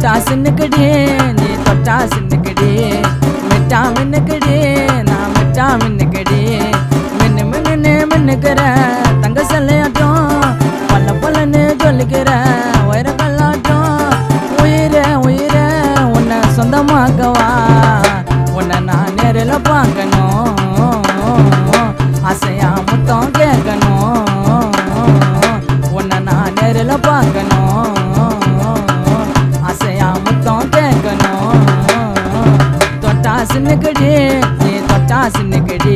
தொட்டா சின்னுக்கடி நீ தொட்டா சின்னுக்கடி மிட்டா மின்னுக்கடி நான் மிட்டா மின்னுக்கடி மின்னு மின்னு மின்னுக்கிற தங்க சல்லையாட்டம். பல்ல பல்லன்னு சொல்லிக்கிற உயர கல்லாட்டம். உயிர உயிர உன்னை சொந்தமாக்கவா? தொட்டா சின்னுக்கடி நீ தொட்டா சின்னுக்கடி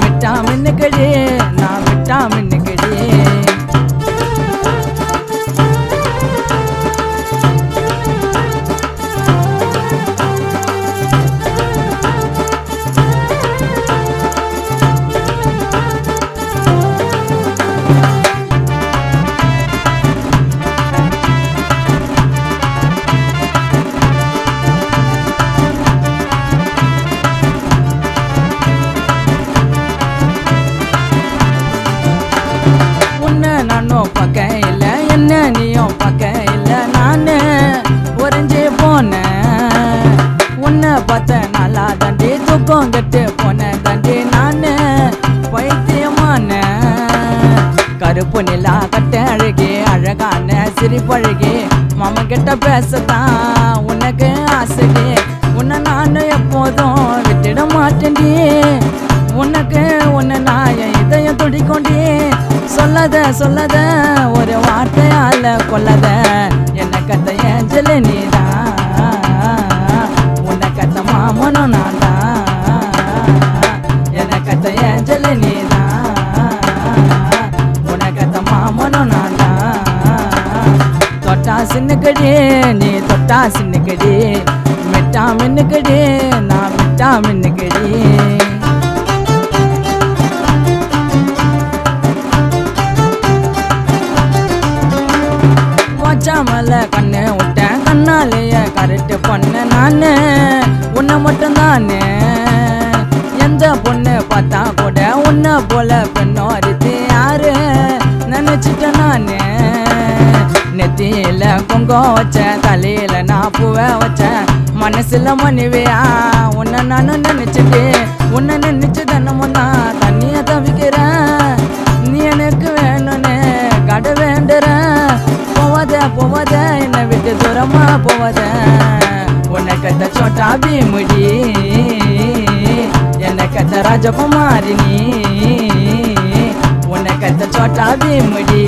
மிட்டா மின்னுக்கடி நான் மிட்டா நீயும் பார்க்க இல்லை என்ன நீயும் பார்க்க இல்லை நான் உறைஞ்சு போனேன். உன்னை பார்த்த நல்லா தண்டி தூக்கம் கட்டு போனேன் தண்டி நான் பைத்தியமான கருப்பு நிலா கட்ட அழகே அழகான சிரிப்பழகே மாமன் கிட்ட பேசத்தான். சொல்லாத ஒரு வார்த்தையால கொல்லாத. என்ன கத்த ஏஞ்சல நீதா. உன்னை கத்த மாமனும் நான் தான் என்ன கத்த ஏஞ்சல நீதா. உன்னை கத்த மாமனும் நான் தான் தொட்டா சின்னக்கடி நீ தொட்டா சின்னக்கடி. மிட்டா மின்னுக்கடி நான் மிட்டா மின்னுக்கடி. மச்சாமல கண்ணு விட்டேன். கண்ணாலேயே கரெக்ட் பண்ண நானு. உன்னை மட்டும் தானே எந்த பொண்ணு பார்த்தா கூட உன்னை போல பெண்ணோ அரித்து யாரு? நினைச்சிட்டேன் நானு. நெத்தியில குங்கம் வச்சேன் தலையில நான் பூவை வச்சேன். மனசுல மனைவியா உன்னை விட்டு தூரமா போவாத. உன்னை கத்த சோட்டா பீமுடி. என்னை கத்த ராஜகுமாரி நீ உன்னை கத்த சோட்டா பீமுடி.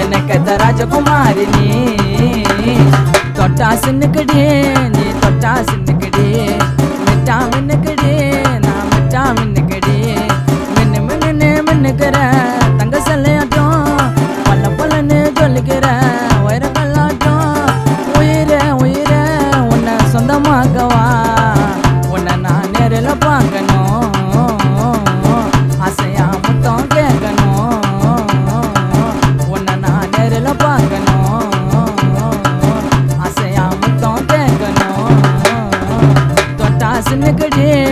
என்னை கத்த ராஜகுமாரி நீ தொட்டா சின்னுக்கடி நீ தொட்டா சின்னுக்கடி. पकड़े